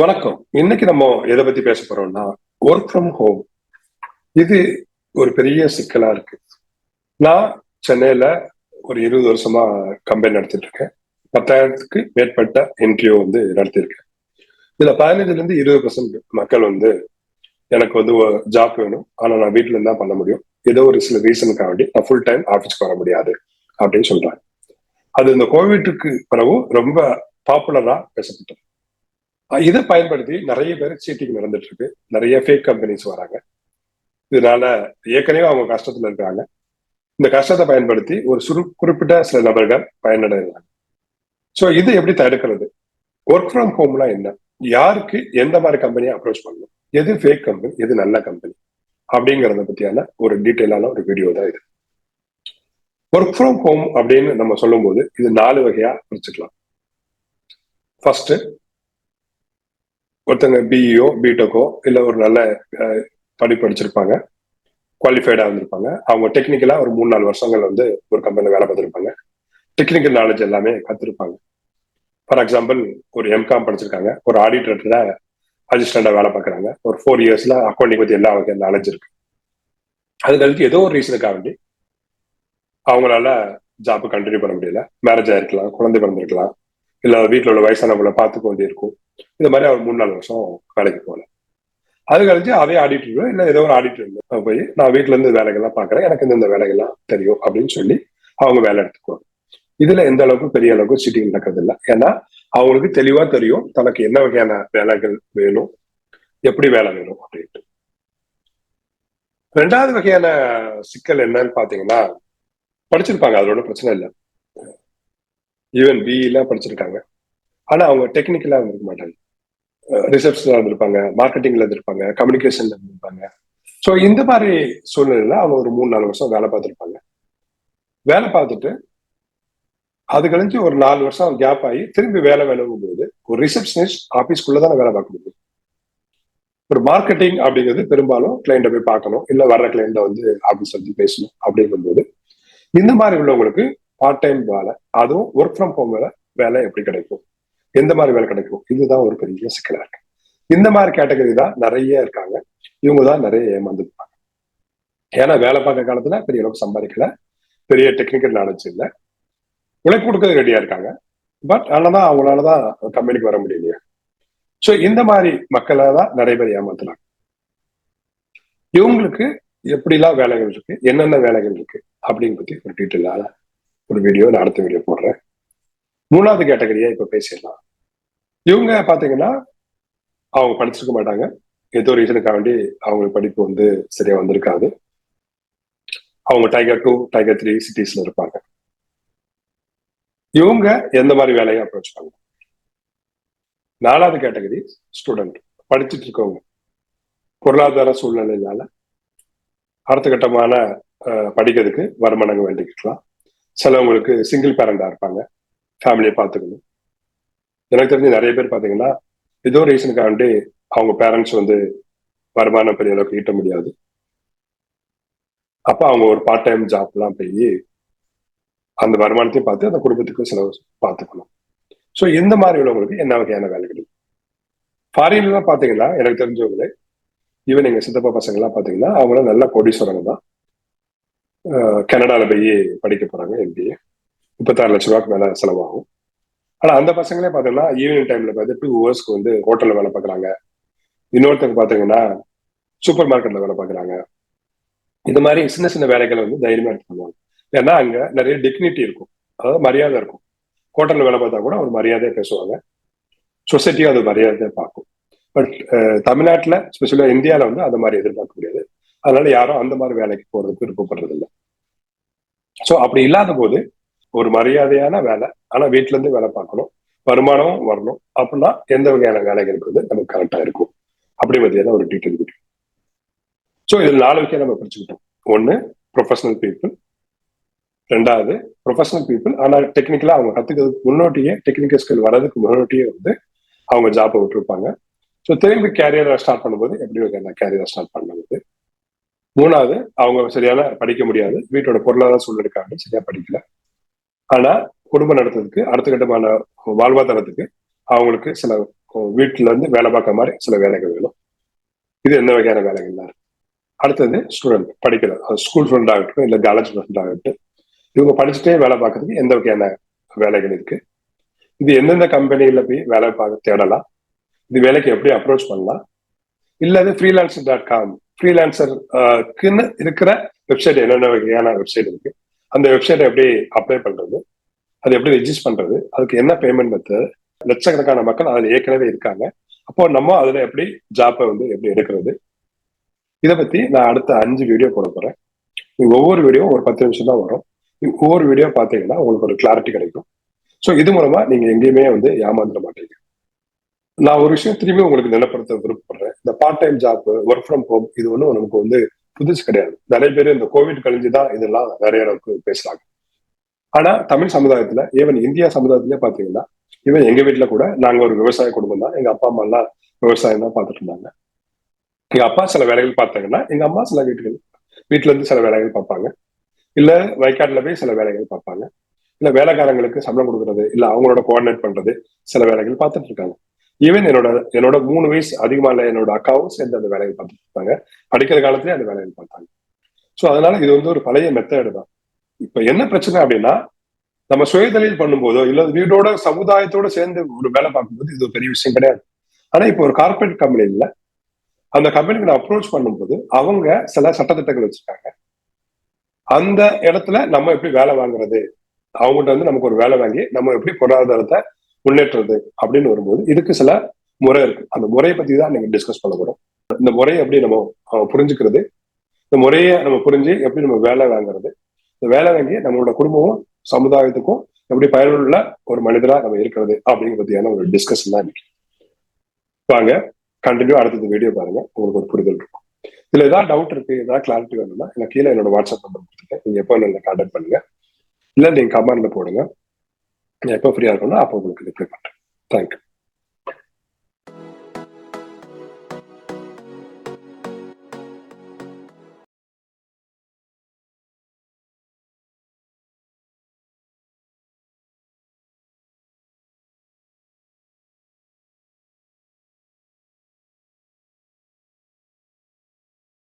வணக்கம். இன்னைக்கு நம்ம எதை பத்தி பேச போறோம்னா ஒர்க் ஃப்ரம் ஹோம் இது ஒரு பெரிய சிக்கலா இருக்கு. நான் சென்னையில ஒரு இருபது வருஷமா கம்பெனி நடத்திட்டு இருக்கேன். பத்தாயிரத்துக்கு மேற்பட்ட இன்டர்வியூ வந்து நடத்தியிருக்கேன். இதுல பதினஞ்சுல இருந்து இருபது பர்சன்ட் மக்கள் வந்து எனக்கு வந்து ஜாப் வேணும். ஆனா நான் வீட்டுல இருந்தா பண்ண முடியும். ஏதோ ஒரு சில ரீசனுக்காக வேண்டி நான் ஃபுல் டைம் ஆஃபீஸ்க்கு வர முடியாது அப்படின்னு சொல்றாங்க. அது இந்த கோவிட்டுக்கு பிறகு ரொம்ப பாப்புலரா பேசப்பட்டது. இதை பயன்படுத்தி நிறைய பேர் சீட்டிங் நடந்துட்டு இருக்கு நிறைய ஃபேக் கம்பெனிஸ் வராங்க. இதனால ஏற்கனவே அவங்க கஷ்டத்துல இருக்காங்க இந்த கஷ்டத்தை பயன்படுத்தி ஒரு சுரு குறிப்பிட்ட சில நபர்கள் பயனடைகிறாங்க. ஸோ இது எப்படி தடுக்கிறது? ஒர்க் ஃப்ரம் ஹோம்லாம் என்ன? யாருக்கு எந்த மாதிரி கம்பெனியை அப்ரோச் பண்ணணும்? எது ஃபேக் கம்பெனி எது நல்ல கம்பெனி அப்படிங்கறத பத்தியான ஒரு டீட்டெயிலான ஒரு வீடியோ தான் இது. ஒர்க் ஃப்ரம் ஹோம் அப்படின்னு நம்ம சொல்லும்போது இது நாலு வகையா பிரிச்சுக்கலாம். ஃபர்ஸ்ட் ஒருத்தங்க பிஇஓ பிடெக்கோ இல்லை ஒரு நல்ல படிப்பு படிச்சிருப்பாங்க. குவாலிஃபைடாக இருந்திருப்பாங்க. அவங்க டெக்னிக்கலாக ஒரு மூணு நாலு வருஷங்கள் வந்து ஒரு கம்பெனியில் வேலை பார்த்துருப்பாங்க. டெக்னிக்கல் நாலேஜ் எல்லாமே கத்துருப்பாங்க. ஃபார் எக்ஸாம்பிள் ஒரு எம்காம் படிச்சிருக்காங்க. ஒரு ஆடிட்டர்ல அசிஸ்டண்டா வேலை பார்க்குறாங்க. ஒரு ஃபோர் இயர்ஸ்ல அக்கௌண்டிங் பத்தி எல்லா வகையான நாலேஜ் இருக்கு. அது கழித்து ஏதோ ஒரு ரீசனுக்காக வேண்டி அவங்களால ஜாப் கண்டினியூ பண்ண முடியல. மேரேஜ் ஆயிருக்கலாம் குழந்தை பிறந்திருக்கலாம். இல்லை வீட்டில் உள்ள வயசானவங்களை பார்த்துக்க வேண்டியிருக்கும். இந்த மாதிரி அவர் மூணு நாலு வருஷம் வேலைக்கு போகல. அது கழிச்சு அதே ஆடிட்டர் இல்லை ஏதோ ஒரு ஆடிட்டர் போய் நான் வீட்டுல இருந்து வேலைகள்லாம் பாக்குறேன் எனக்கு இந்த இந்த வேலைகள்லாம் தெரியும் அப்படின்னு சொல்லி அவங்க வேலை எடுத்துக்குவாங்க. இதுல எந்த அளவுக்கு பெரிய அளவுக்கு சிட்டிங் நடக்கிறது இல்லை ஏன்னா அவங்களுக்கு தெளிவா தெரியும் தனக்கு என்ன வகையான வேலைகள் வேணும் எப்படி வேலை வேணும் அப்படின்ட்டு. ரெண்டாவது வகையான சிக்கல் என்னன்னு பாத்தீங்கன்னா படிச்சிருப்பாங்க அதோட பிரச்சனை இல்லை. ஈவன் எல்லாம் படிச்சிருக்காங்க. ஆனா அவங்க டெக்னிக்கலா இருக்க மாட்டாங்க. ரிசப்ஷன்ல இருந்திருப்பாங்க மார்க்கெட்டிங்ல இருந்திருப்பாங்க கம்யூனிகேஷன்ல இருந்திருப்பாங்க. ஸோ இந்த மாதிரி சூழ்நிலையில அவங்க ஒரு மூணு நாலு வருஷம் வேலை பார்த்துருப்பாங்க. வேலை பார்த்துட்டு அது கழிஞ்சு ஒரு நாலு வருஷம் கேப் ஆகி திரும்பி வேலை வேணுங்கும் போது ஒரு ரிசப்ஷனிஸ்ட் ஆஃபீஸ்க்குள்ள தான் வேலை பார்க்க முடியும். ஒரு மார்க்கெட்டிங் அப்படிங்கிறது பெரும்பாலும் கிளைண்ட்டை போய் பார்க்கணும் இல்ல வர்ற கிளைண்ட்டை வந்து ஆஃபீஸ் வந்து பேசணும் அப்படிங்கும்போது இந்த மாதிரி உள்ளவங்களுக்கு பார்ட் டைம் வேலை அதுவும் ஒர்க் ஃப்ரம் ஹோம் வேலை வேலை எப்படி கிடைக்கும்? எந்த மாதிரி வேலை கிடைக்கும்? இதுதான் ஒரு பெரிய சிக்கலா இருக்கு. இந்த மாதிரி கேட்டகரி தான் நிறைய இருக்காங்க. இவங்க தான் நிறைய ஏமாந்துருப்பாங்க. ஏன்னா வேலை பார்க்க காலத்துல பெரிய அளவுக்கு சம்பாதிக்கல. பெரிய டெக்னிக்கல் நாலேஜ் இல்லை. உழைப்பு கொடுக்கறது ரெடியா இருக்காங்க. பட் அதனாலதான் அவங்களாலதான் கம்பெனிக்கு வர முடியலையா ஸோ இந்த மாதிரி மக்களை தான் நிறைய பேர் ஏமாத்துறாங்க. இவங்களுக்கு எப்படிலாம் வேலைகள் இருக்கு? என்னென்ன வேலைகள் இருக்கு? அப்படின்னு பத்தி ஒரு டீட்டெயிலான ஒரு வீடியோ நான் அடுத்த வீடியோ போடுறேன். மூணாவது கேட்டகரியா இப்ப பேசிடலாம். இவங்க பாத்தீங்கன்னா அவங்க படிச்சிருக்க மாட்டாங்க. ஏதோ ரீசனுக்காக வேண்டி அவங்களுக்கு படிப்பு வந்து சரியா வந்திருக்காது. அவங்க டைகர் டூ டைகர் த்ரீ சிட்டிஸ்ல இருப்பாங்க. இவங்க எந்த மாதிரி வேலையை அப்ரோச் பண்ணலாம்? நாலாவது கேட்டகரி ஸ்டூடெண்ட் படிச்சுட்டு இருக்கவங்க. பொருளாதார சூழ்நிலையினால அடுத்த கட்டமான படிக்கிறதுக்கு வருமானங்கள் வேண்டிக்கலாம் சிலவங்களுக்கு சிங்கிள் பேரண்டா இருப்பாங்க. ஃபேமிலியை பார்த்துக்கணும். எனக்கு தெரிஞ்சு நிறைய பேர் பார்த்தீங்கன்னா ஏதோ ரீசனுக்காண்டி அவங்க பேரண்ட்ஸ் வந்து வருமானம் பெரிய அளவுக்கு ஈட்ட முடியாது. அப்போ அவங்க ஒரு பார்ட் டைம் ஜாப்லாம் போய் அந்த வருமானத்தையும் பார்த்து அந்த குடும்பத்துக்கு செலவு பார்த்துக்கணும். ஸோ இந்த மாதிரி உள்ளவங்களுக்கு என்ன வகையான வேலைகள்? ஃபாரின்லாம் பார்த்தீங்கன்னா எனக்கு தெரிஞ்சவங்களே ஈவன் எங்கள் சித்தப்பா பசங்கள்லாம் பார்த்தீங்கன்னா அவங்களாம் நல்ல கோடீஸ்வரங்க தான். கனடாவில் போய் படிக்க போகிறாங்க எம்பிஏ முப்பத்தாறு லட்ச ரூபாய்க்கு மேலே செலவாகும். ஆனா அந்த பசங்களே பாத்தீங்கன்னா ஈவினிங் டைம்ல பார்த்து டூ ஹவர்ஸ்க்கு வந்து ஹோட்டல்ல வேலை பார்க்குறாங்க இன்னொருத்தருக்கு பாத்தீங்கன்னா சூப்பர் மார்க்கெட்ல வேலை பார்க்குறாங்க இந்த மாதிரி சின்ன சின்ன வேலைகளை வந்து தைரியமா எடுத்து ஏன்னா அங்க நிறைய டிக்னிட்டி இருக்கும். அதாவது மரியாதை இருக்கும். ஹோட்டல்ல வேலை பார்த்தா கூட ஒரு மரியாதையை பேசுவாங்க. சொசைட்டியும் அது மரியாதையை பார்க்கும். பட் தமிழ்நாட்டில் ஸ்பெஷலாக இந்தியாவில் வந்து அந்த மாதிரி எதிர்பார்க்க முடியாது. அதனால யாரும் அந்த மாதிரி வேலைக்கு போறதுக்கு விருப்பப்படுறது இல்லை ஸோ அப்படி இல்லாத போது ஒரு மரியாதையான வேலை. ஆனா வீட்டுல இருந்து வேலை பார்க்கணும். வருமானமும் வரணும். அப்படின்னா எந்த வகையான வேலைகளுக்கு வந்து நமக்கு கரெக்டா இருக்கும். அப்படி பத்தியான ஒரு டீட்டெயில் வீடியோ ஸோ இதில் நாலு விஷயம் நம்ம பிரிச்சுக்கிட்டோம் ஒன்று ப்ரொஃபஷனல் பீப்புள் ரெண்டாவது ப்ரொஃபஷனல் பீப்புள் ஆனால் டெக்னிக்கலா அவங்க கத்துக்கிறதுக்கு முன்னோட்டியே டெக்னிக்கல் ஸ்கில் வர்றதுக்கு முன்னோட்டியே வந்து அவங்க ஜாப்பை விட்டுருப்பாங்க. ஸோ திரும்பி கேரியரை ஸ்டார்ட் பண்ணும்போது எப்படி வகையான கேரியரை ஸ்டார்ட் பண்ணும்போது மூணாவது அவங்க சரியான படிக்க முடியாது. வீட்டோட பொருளாதார சூழ்நிலைக்காக சரியா படிக்கல. ஆனா குடும்பம் நடத்துறதுக்கு அடுத்த கட்டமான வாழ்வாதாரத்துக்கு அவங்களுக்கு சில வீட்டுல இருந்து வேலை பார்க்குற மாதிரி சில வேலைகள் வேணும். இது எந்த வகையான வேலைகள் அடுத்தது ஸ்டூடெண்ட் படிக்கிற ஸ்கூல் ஸ்டூடெண்ட் ஆகட்டும் இல்லை காலேஜ் ஸ்டூடெண்ட் ஆகட்டும் இவங்க படிச்சுட்டே வேலை பார்க்கறதுக்கு எந்த வகையான வேலைகள் இருக்கு? இது எந்தெந்த கம்பெனியில போய் வேலை பார்க்க தேடலாம்? இது வேலைக்கு எப்படி அப்ரோச் பண்ணலாம்? இல்ல அது ஃப்ரீலான்சர் டாட் காம் ஃப்ரீலான்சருக்குன்னு இருக்கிற வெப்சைட் என்னென்ன வகையான வெப்சைட் இருக்கு? அந்த வெப்சைட்டை எப்படி அப்ளை பண்றது அது எப்படி ரெஜிஸ்டர் பண்றது அதுக்கு என்ன பேமெண்ட் மெத்தட் லட்சக்கணக்கான மக்கள் அதில் ஏற்கனவே இருக்காங்க. அப்போ நம்ம அதுல எப்படி ஜாப்பை வந்து எப்படி எடுக்கிறது? இதை பத்தி நான் அடுத்த அஞ்சு வீடியோ போட போறேன். நீங்க ஒவ்வொரு வீடியோ ஒரு பத்து நிமிஷம் தான் வரும். ஒவ்வொரு வீடியோ பார்த்தீங்கன்னா உங்களுக்கு ஒரு கிளாரிட்டி கிடைக்கும். ஸோ இது மூலமா நீங்க எங்கேயுமே வந்து ஏமாந்துட மாட்டீங்க. நான் ஒரு விஷயம் திரும்பி உங்களுக்கு நிலப்படுத்த விருப்பப்படுறேன். இந்த part time job work from home இது ஒன்றும் நமக்கு வந்து புதுசு கிடையாது. நிறைய பேர் இந்த கோவிட் கழிஞ்சுதான் இதெல்லாம் நிறைய அளவுக்கு பேசுறாங்க. ஆனா தமிழ் சமுதாயத்துல ஈவன் இந்தியா சமுதாயத்திலே பாத்தீங்கன்னா ஈவன் எங்க வீட்டுல கூட நாங்க ஒரு விவசாய குடும்பம் தான். எங்க அப்பா அம்மா எல்லாம் விவசாயம் தான் பார்த்துட்டு இருந்தாங்க. எங்க அப்பா சில வேலைகள் பார்த்தாங்கன்னா எங்க அம்மா சில வீட்டுகள் வீட்டுல இருந்து சில வேலைகள் பார்ப்பாங்க. இல்ல வயக்காட்டுல போய் சில வேலைகள் பார்ப்பாங்க. இல்ல வேலைக்காரங்களுக்கு சம்பளம் கொடுக்கறது இல்ல அவங்களோட கோஆர்டினேட் பண்றது சில வேலைகள் பார்த்துட்டு இருக்காங்க. ஈவன் என்னோட என்னோட மூணு வயசு அதிகமா இல்ல என்னோட அக்காவும் சேர்ந்து அந்த வேலையை பார்த்துட்டு இருப்பாங்க படிக்கிற காலத்திலே அந்த வேலையை பார்த்தாங்க. ஸோ அதனால இது வந்து ஒரு பழைய மெத்தேடு தான். இப்ப என்ன பிரச்சனை அப்படின்னா நம்ம சுயதொழில் பண்ணும்போதோ இல்ல வீடோட சமுதாயத்தோட சேர்ந்து ஒரு வேலை பார்க்கும்போது இது ஒரு பெரிய விஷயம் கிடையாது. ஆனா இப்போ ஒரு கார்பரேட் கம்பெனில அந்த கம்பெனிக்கு நான் அப்ரோச் பண்ணும்போது அவங்க சில சட்டத்திட்டங்கள் வச்சிருக்காங்க. அந்த இடத்துல நம்ம எப்படி வேலை வாங்குறது? அவங்ககிட்ட வந்து நமக்கு ஒரு வேலை வாங்கி நம்ம எப்படி பொருளாதாரத்தை முன்னேற்றுறது அப்படின்னு வரும்போது இதுக்கு சில முறை இருக்கு. அந்த முறையை பத்தி தான் நீங்க டிஸ்கஸ் பண்ண போறோம். இந்த முறையை எப்படி நம்ம புரிஞ்சுக்கிறது இந்த முறையை நம்ம புரிஞ்சு எப்படி நம்ம வேலை வாங்குறது இந்த வேலை வாங்கி நம்மளோட குடும்பமும் சமுதாயத்துக்கும் எப்படி பயனுள்ள ஒரு மனிதரா நம்ம இருக்கிறது அப்படிங்கிற பத்தியான ஒரு டிஸ்கஷன் தான் இன்னைக்கு. வாங்க கண்டினியூ அடுத்தது வீடியோ பாருங்க. உங்களுக்கு ஒரு புரிதல் இருக்கும். இதுல ஏதாவது டவுட் இருக்கு ஏதாவது கிளாரிட்டி வேணும்னா எனக்கு கீழே என்னோட வாட்ஸ்அப் நம்பர் கொடுத்துருக்கேன் நீங்க எப்போ என்ன கான்டாக்ட் பண்ணுங்க. இல்ல நீங்க கமெண்ட்ல போடுங்க. எப்போ ஃப்ரீயா இருக்கணும் அப்போ உங்களுக்கு ரிப்ளை பண்ணுறேன் தேங்க்யூ